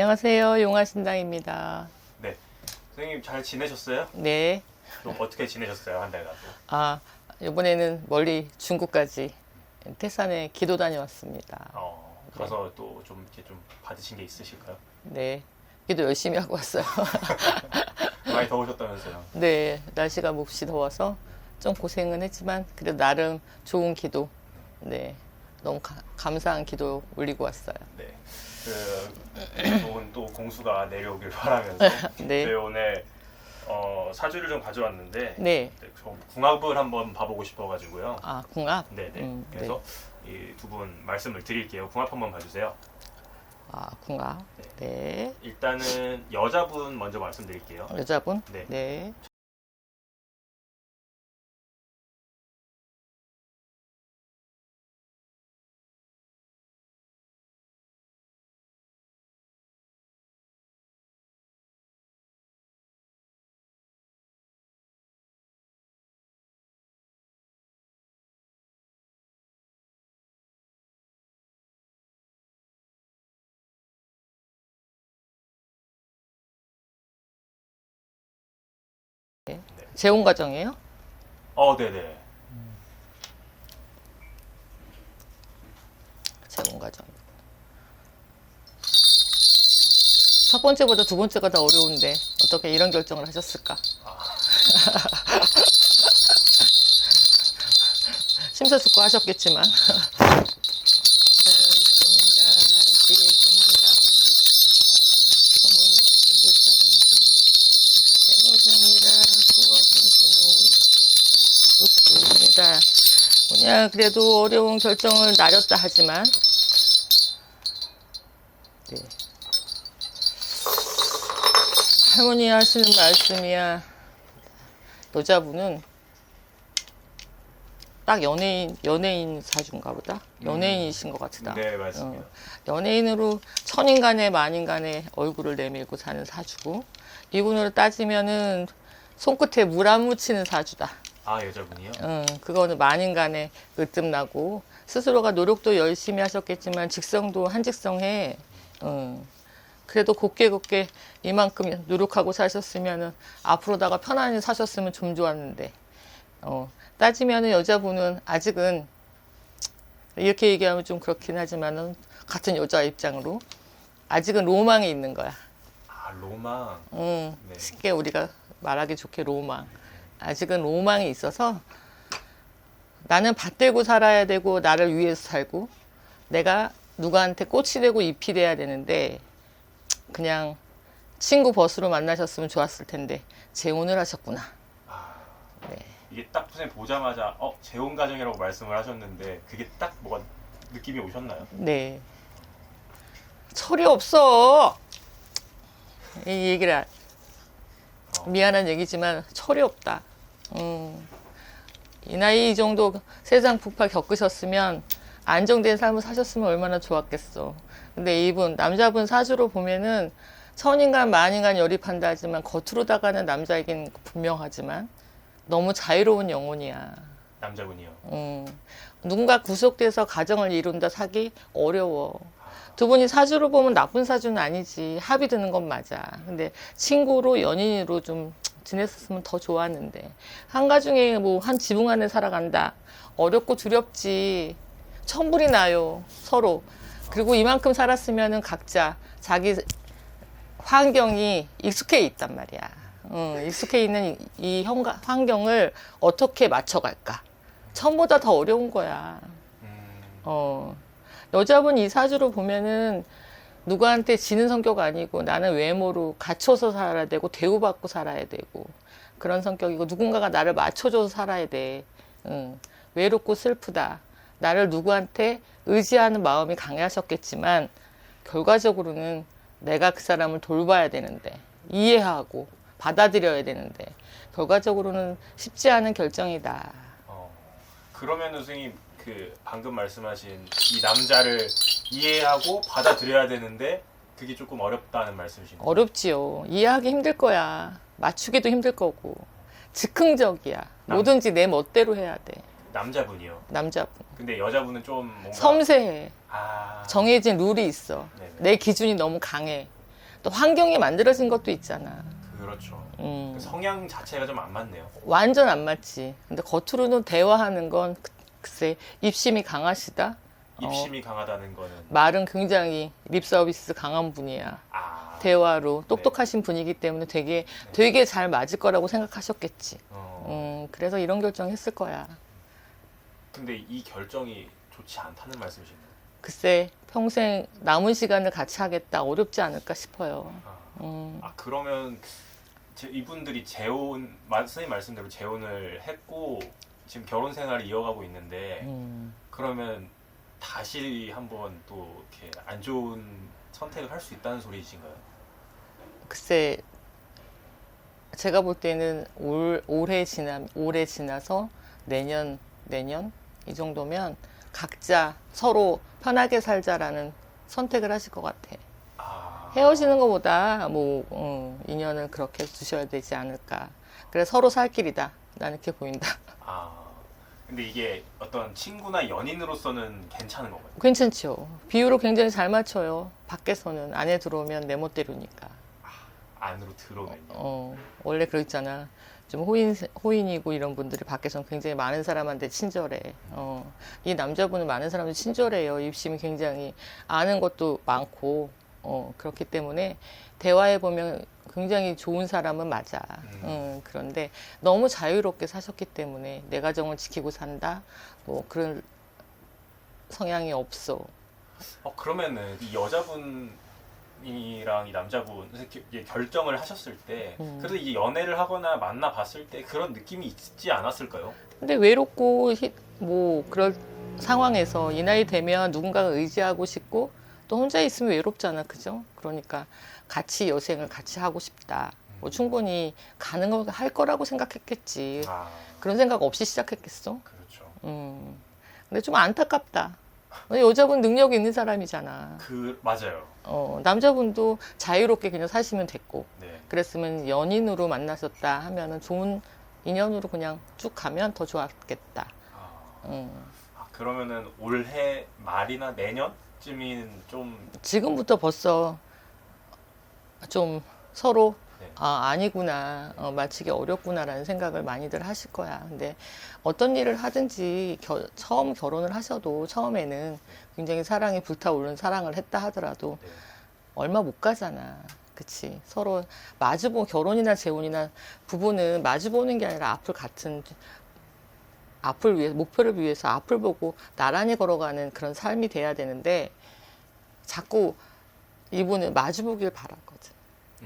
안녕하세요. 용화신당입니다. 네. 선생님 잘 지내셨어요? 네. 좀 어떻게 지내셨어요? 한 달간? 아, 이번에는 멀리 중국까지 태산에 기도 다녀왔습니다. 어, 가서 또 좀 이렇게 좀 받으신 게 있으실까요? 네. 기도 열심히 하고 왔어요. 많이 더우셨다면서요? 네. 날씨가 몹시 더워서 좀 고생은 했지만 그래도 나름 좋은 기도. 네. 너무 가- 감사한 기도 올리고 왔어요. 네. 그 좋은 또 공수가 내려오길 바라면서 네. 저희 오늘 어, 사주를 좀 가져왔는데 네. 네, 저 궁합을 한번 봐보고 싶어가지고요. 아, 궁합? 네네. 음, 네. 그래서 이 두 분 말씀을 드릴게요. 궁합 한번 봐주세요. 아, 궁합. 네. 일단은 여자분 먼저 말씀드릴게요. 여자분? 네. 네. 재혼 과정이에요? 어, 네네. 재혼 과정. 첫 번째보다 두 번째가 더 어려운데 어떻게 이런 결정을 하셨을까? 심사숙고 하셨겠지만. 좋습니다. 그냥 그래도 어려운 결정을 나렸다 하지만 네. 할머니 하시는 말씀이야. 여자분은 딱 연예인 연예인 사주인가 보다. 연예인이신 것 같다. 네, 맞습니다. 어, 연예인으로 천인간에 만인간에 얼굴을 내밀고 사는 사주고 이분으로 따지면은 손끝에 물 안 묻히는 사주다. 아, 여자분이요? 응, 그거는 만인간에 으뜸나고 스스로가 노력도 열심히 하셨겠지만 직성도 한직성해. 응. 그래도 곱게 곱게 이만큼 노력하고 사셨으면은 앞으로다가 편안히 사셨으면 좀 좋았는데. 어, 따지면은 여자분은 아직은 이렇게 얘기하면 좀 그렇긴 하지만은 같은 여자 입장으로 아직은 로망이 있는 거야. 아, 로망. 응, 네. 쉽게 우리가 말하기 좋게 로망. 아직은 로망이 있어서 나는 밭대고 살아야 되고 나를 위해서 살고 내가 누구한테 꽃이 되고 잎이 돼야 되는데 그냥 친구 버스로 만나셨으면 좋았을 텐데 재혼을 하셨구나. 아, 네. 이게 딱 선생님 보자마자 어 재혼 가정이라고 말씀을 하셨는데 그게 딱 뭐가 느낌이 오셨나요? 네. 철이 없어. 이 얘기를 하- 미안한 얘기지만 철이 없다. 음. 이 나이 정도 세상 폭발 겪으셨으면 안정된 삶을 사셨으면 얼마나 좋았겠어. 근데 이분 남자분 사주로 보면은 천인간 만인간 열입한다 하지만 겉으로 다가는 남자이긴 분명하지만 너무 자유로운 영혼이야. 남자분이요. 음, 누군가 구속돼서 가정을 이룬다 사기 어려워. 두 분이 사주로 보면 나쁜 사주는 아니지. 합이 드는 건 맞아. 근데 친구로 연인으로 좀 지냈었으면 더 좋았는데. 한 가중에 뭐 한 지붕 안에 살아간다. 어렵고 두렵지. 천불이 나요. 서로. 그리고 이만큼 살았으면은 각자 자기 환경이 익숙해 있단 말이야. 음, 익숙해 있는 이, 이 현가- 환경을 어떻게 맞춰갈까? 처음보다 더 어려운 거야. 음, 어, 여자분 이 사주로 보면은 누구한테 지는 성격 아니고 나는 외모로 갖춰서 살아야 되고 대우받고 살아야 되고 그런 성격이고 누군가가 나를 맞춰줘서 살아야 돼. 응. 외롭고 슬프다. 나를 누구한테 의지하는 마음이 강하셨겠지만 결과적으로는 내가 그 사람을 돌봐야 되는데 이해하고 받아들여야 되는데 결과적으로는 쉽지 않은 결정이다. 어, 그러면은 선생님 그 방금 말씀하신 이 남자를 이해하고 받아들여야 되는데 그게 조금 어렵다는 말씀이신 거죠? 어렵지요. 이해하기 힘들 거야. 맞추기도 힘들 거고. 즉흥적이야. 남- 뭐든지 내 멋대로 해야 돼. 남자분이요. 남자분. 근데 여자분은 좀 뭔가 섬세해. 아, 정해진 룰이 있어. 네네. 내 기준이 너무 강해. 또 환경이 만들어진 것도 있잖아. 그렇죠. 음, 그 성향 자체가 좀 안 맞네요. 완전 안 맞지. 근데 겉으로는 대화하는 건 그- 글쎄 입심이 강하시다. 어, 입심이 강하다는 거는 말은 굉장히 립 서비스 강한 분이야. 아 대화로 똑똑하신 분이기 때문에 되게 되게 잘 맞을 거라고 생각하셨겠지. 어, 음, 그래서 이런 결정했을 거야. 근데 이 결정이 좋지 않다는 말씀이신가요? 글쎄 평생 남은 시간을 같이 하겠다 어렵지 않을까 싶어요. 아, 음, 아 그러면 제- 이분들이 재혼 마- 선생님 말씀대로 재혼을 했고 지금 결혼 생활을 이어가고 있는데 음. 그러면 다시 한번 또 이렇게 안 좋은 선택을 할 수 있다는 소리이신가요? 글쎄 제가 볼 때는 올 올해 지나 올해 지나서 내년 내년 이 정도면 각자 서로 편하게 살자라는 선택을 하실 것 같아. 아, 헤어지는 것보다 뭐 어, 인연을 그렇게 두셔야 되지 않을까. 그래 서로 살 길이다. 나는 이렇게 보인다. 아 근데 이게 어떤 친구나 연인으로서는 괜찮은 건가요? 괜찮죠. 비율을 굉장히 잘 맞춰요. 밖에서는 안에 들어오면 내 멋대로니까. 안으로 들어오면요. 어, 원래 그랬잖아. 좀 호인, 호인이고 이런 분들이 밖에서는 굉장히 많은 사람한테 친절해. 어, 이 남자분은 많은 사람들 친절해요. 입심이 굉장히 아는 것도 많고, 어, 그렇기 때문에 대화해 보면 굉장히 좋은 사람은 맞아. 음. 음, 그런데 너무 자유롭게 사셨기 때문에 내 가정을 지키고 산다? 뭐 그런 성향이 없어. 어 그러면은 이 여자분이랑 이 남자분 이렇게 결정을 하셨을 때 음. 그래도 이 연애를 하거나 만나 봤을 때 그런 느낌이 있지 않았을까요? 근데 외롭고 히- 뭐 그럴 상황에서 이 나이 되면 누군가가 의지하고 싶고 또 혼자 있으면 외롭잖아, 그죠? 그러니까 같이 여생을 같이 하고 싶다. 뭐 충분히 가능할 거라고 생각했겠지. 아 그런 생각 없이 시작했겠어? 그렇죠. 음. 근데 좀 안타깝다. 여자분 능력이 있는 사람이잖아. 그 맞아요. 어, 남자분도 자유롭게 그냥 사시면 됐고. 네. 그랬으면 연인으로 만나셨다 하면은 좋은 인연으로 그냥 쭉 가면 더 좋았겠다. 아, 음. 아, 그러면은 올해 말이나 내년쯤인 좀 지금부터 벌써 좀 서로 네. 아, 아니구나, 어, 마치기 어렵구나라는 생각을 많이들 하실 거야. 근데 어떤 일을 하든지 겨- 처음 결혼을 하셔도 처음에는 굉장히 사랑이 불타오르는 사랑을 했다 하더라도 네. 얼마 못 가잖아. 그치. 서로 마주보, 결혼이나 재혼이나 부부는 마주보는 게 아니라 앞을 같은, 앞을 위해, 목표를 위해서 앞을 보고 나란히 걸어가는 그런 삶이 돼야 되는데 자꾸 이분은 마주보길 바랐거든.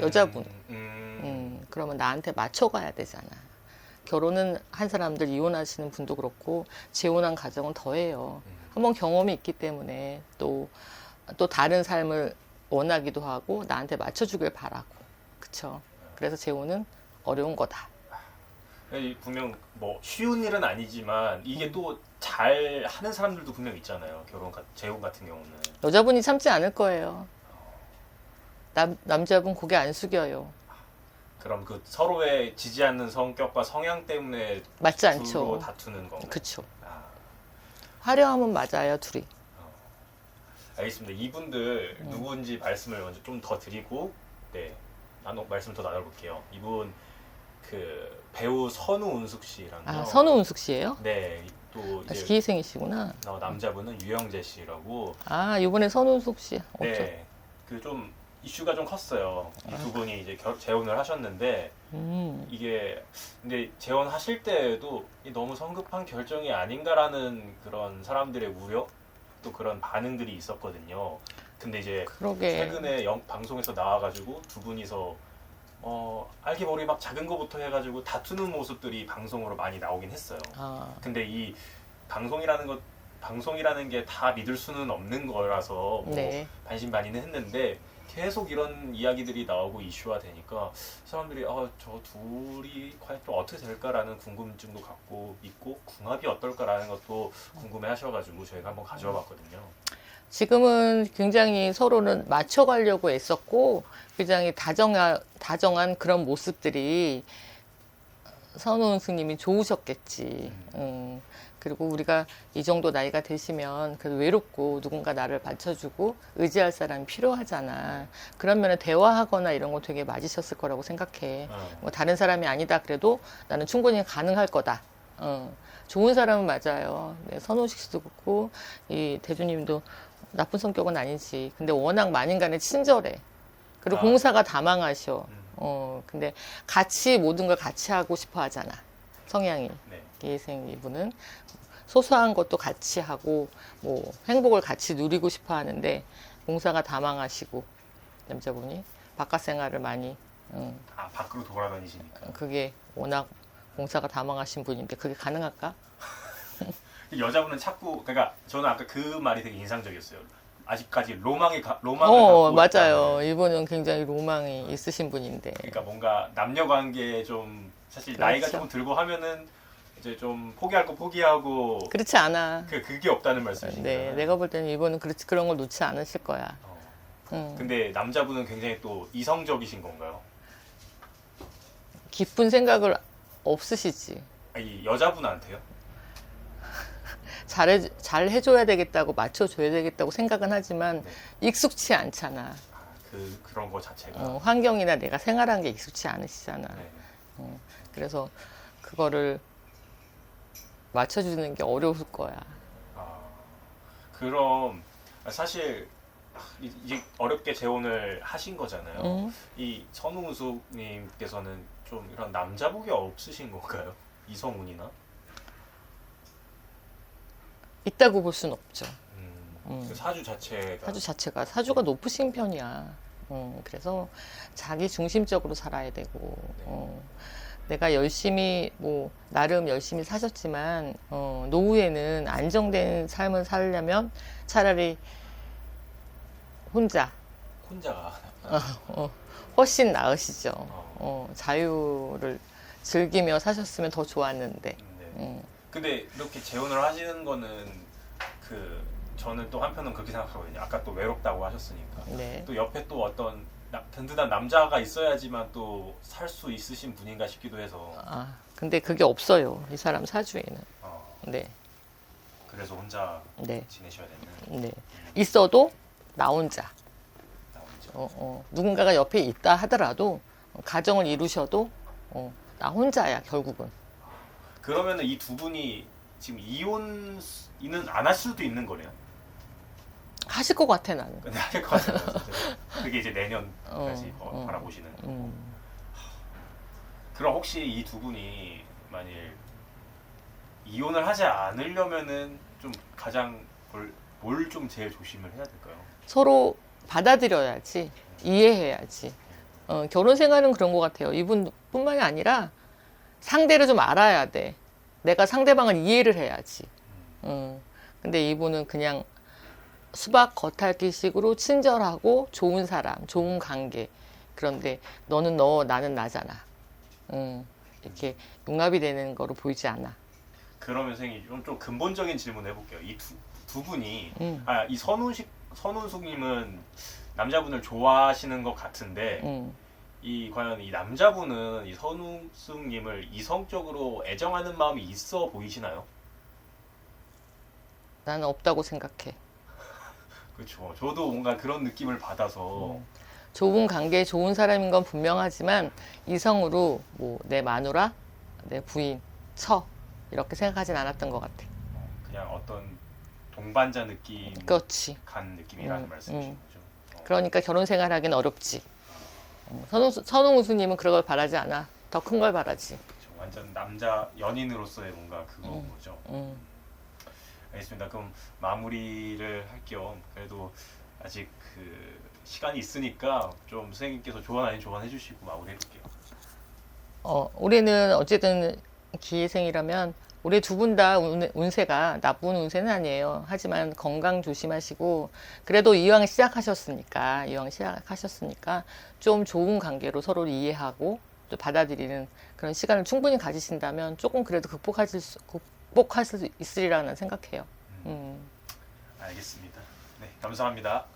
여자분. 음, 음, 그러면 나한테 맞춰가야 되잖아. 결혼은 한 사람들 이혼하시는 분도 그렇고 재혼한 가정은 더해요. 음. 한번 경험이 있기 때문에 또, 또 다른 삶을 원하기도 하고 나한테 맞춰주길 바라고. 그쵸. 그래서 재혼은 어려운 거다. 이 분명 뭐 쉬운 일은 아니지만 음. 이게 또 잘 하는 사람들도 분명 있잖아요. 결혼 같 재혼 같은 경우는. 여자분이 참지 않을 거예요. 남, 남자분 고개 안 숙여요. 그럼 그 서로의 지지 않는 성격과 성향 때문에 맞지 주로 않죠. 다투는 건가요? 그쵸. 아, 화려하면 맞아요, 둘이. 알겠습니다. 이분들 음. 누구인지 말씀을 먼저 좀 더 드리고 네 나눠 말씀 더 나눠볼게요. 이분 그 배우 선우 은숙 씨랑요. 아, 선우 은숙 씨예요? 네, 또 아, 이제 기생이시구나. 어, 남자분은 유영재 씨라고. 아, 이번에 선우 은숙 씨. 어쩌 네, 그 좀 이슈가 좀 컸어요. 이 아. 두 분이 이제 결, 재혼을 하셨는데 음. 이게 근데 재혼하실 때에도 이 너무 성급한 결정이 아닌가라는 그런 사람들의 우려 또 그런 반응들이 있었거든요. 근데 이제 그러게. 최근에 영, 방송에서 나와가지고 두 분이서 어 알게 모르게 막 작은 거부터 해가지고 다투는 모습들이 방송으로 많이 나오긴 했어요. 아, 근데 이 방송이라는 것 방송이라는 게 다 믿을 수는 없는 거라서 뭐 네. 반신반의는 했는데 계속 이런 이야기들이 나오고 이슈화 되니까 사람들이 아, 저 둘이 과연 좀 어떻게 될까라는 궁금증도 갖고 있고 궁합이 어떨까라는 것도 궁금해 하셔가지고 저희가 한번 가져와 봤거든요. 지금은 굉장히 서로는 맞춰가려고 애썼고 굉장히 다정한, 다정한 그런 모습들이 선호은 스님이 좋으셨겠지. 음, 그리고 우리가 이 정도 나이가 되시면 그래도 외롭고 누군가 나를 받쳐주고 의지할 사람이 필요하잖아. 그런 면에 대화하거나 이런 거 되게 맞으셨을 거라고 생각해. 어. 뭐 다른 사람이 아니다 그래도 나는 충분히 가능할 거다. 어, 좋은 사람은 맞아요. 네, 선호식 씨도 그렇고 이 대주님도 나쁜 성격은 아니지. 근데 워낙 만인 간에 친절해. 그리고 아. 공사가 다망하셔. 음. 어, 근데 같이 모든 걸 같이 하고 싶어 하잖아. 성향이. 네. 예생 이분은 소소한 것도 같이 하고 뭐 행복을 같이 누리고 싶어 하는데 공사가 다망하시고 남자분이 바깥 생활을 많이 음, 아 밖으로 돌아다니시니까 그게 워낙 공사가 다망하신 분인데 그게 가능할까? 여자분은 자꾸 그러니까 저는 아까 그 말이 되게 인상적이었어요. 아직까지 로망이 가, 로망을 어 갖고 맞아요. 있다는. 이분은 굉장히 로망이 있으신 분인데 그러니까 뭔가 남녀 관계에 좀 사실 나이가 그렇죠. 조금 들고 하면은 이제 좀 포기할 거 포기하고 그렇지 않아. 그 그게 없다는 말씀이신가요? 네, 내가 볼 때는 이분은 그렇지 그런 걸 놓지 않으실 거야. 어. 음, 근데 남자분은 굉장히 또 이성적이신 건가요? 기쁜 생각을 없으시지. 아니 여자분한테요? 잘해 잘 해줘야 되겠다고 맞춰줘야 되겠다고 생각은 하지만 네. 익숙치 않잖아. 아, 그 그런 거 자체가 어, 환경이나 내가 생활한 게 익숙치 않으시잖아. 네. 그래서 그거를 맞춰주는 게 어려울 거야. 아, 그럼 사실 이- 이제 어렵게 재혼을 하신 거잖아요. 응? 이 선우수님께서는 좀 이런 남자복이 없으신 건가요? 이성운이나? 있다고 볼 수는 없죠. 음, 음. 그 사주 자체가 사주 자체가 사주가 높으신 편이야. 어, 그래서 자기 중심적으로 살아야 되고 어, 내가 열심히 뭐 나름 열심히 사셨지만 어, 노후에는 안정된 삶을 살려면 차라리 혼자 혼자가 어, 훨씬 나으시죠. 어, 어, 자유를 즐기며 사셨으면 더 좋았는데. 네. 음, 근데 이렇게 재혼을 하시는 거는 그 저는 또 한편은 그렇게 생각하거든요. 아까 또 외롭다고 하셨으니까 네. 또 옆에 또 어떤 나- 든든한 남자가 있어야지만 또 살 수 있으신 분인가 싶기도 해서 아, 근데 그게 없어요. 이 사람 사주에는. 어, 네. 그래서 혼자 네. 지내셔야 되는 네. 있어도 나 혼자. 나오죠. 어, 어. 누군가가 옆에 있다 하더라도 어, 가정을 이루셔도 어, 나 혼자야 결국은. 그러면은 이 두 분이 지금 이혼은 안 할 수도 있는 거네요. 하실 것 같아 나는. 근데 할것 같아요. 진짜. 그게 이제 내년까지 어, 어, 어. 바라보시는. 음. 그럼 혹시 이 두 분이 만일 이혼을 하지 않으려면은 좀 가장 뭘 좀 제일 조심을 해야 될까요? 서로 받아들여야지 이해해야지. 어, 결혼 생활은 그런 것 같아요. 이분뿐만이 아니라 상대를 좀 알아야 돼. 내가 상대방을 이해를 해야지. 음, 근데 이분은 그냥 수박 겉핥기 식으로 친절하고 좋은 사람, 좋은 관계. 그런데 너는 너, 나는 나잖아. 음, 이렇게 융합이 되는 거로 보이지 않아. 그러면 선생님 좀, 좀 근본적인 질문 해볼게요. 이 두 두 분이 음, 아이 선우식 선우숙님은 남자분을 좋아하시는 것 같은데 음. 이 과연 이 남자분은 이 선우숙님을 이성적으로 애정하는 마음이 있어 보이시나요? 나는 없다고 생각해. 그렇죠. 저도 뭔가 그런 느낌을 받아서 음. 좋은 관계, 좋은 사람인 건 분명하지만 이성으로 뭐 내 마누라, 내 부인, 처 이렇게 생각하진 않았던 것 같아. 그냥 어떤 동반자 느낌 그렇지. 간 느낌이라는 음, 말씀이신 음. 거죠. 어. 그러니까 결혼 생활하기는 어렵지. 선웅, 선웅우수님은 그런 걸 바라지 않아. 더 큰 걸 바라지. 그렇죠. 완전 남자 연인으로서의 뭔가 그거 음. 거죠. 음. 알겠습니다. 그럼 마무리를 할겸 그래도 아직 그 시간이 있으니까 좀 선생님께서 조언 아닌 조언 해주시고 마무리해볼게요. 어, 올해는 어쨌든 기회생이라면 올해 두 분 다 운세가 나쁜 운세는 아니에요. 하지만 건강 조심하시고 그래도 이왕 시작하셨으니까 이왕 시작하셨으니까 좀 좋은 관계로 서로를 이해하고 또 받아들이는 그런 시간을 충분히 가지신다면 조금 그래도 극복하실 수, 극복할 수 있으리라는 생각해요. 음. 알겠습니다. 네, 감사합니다.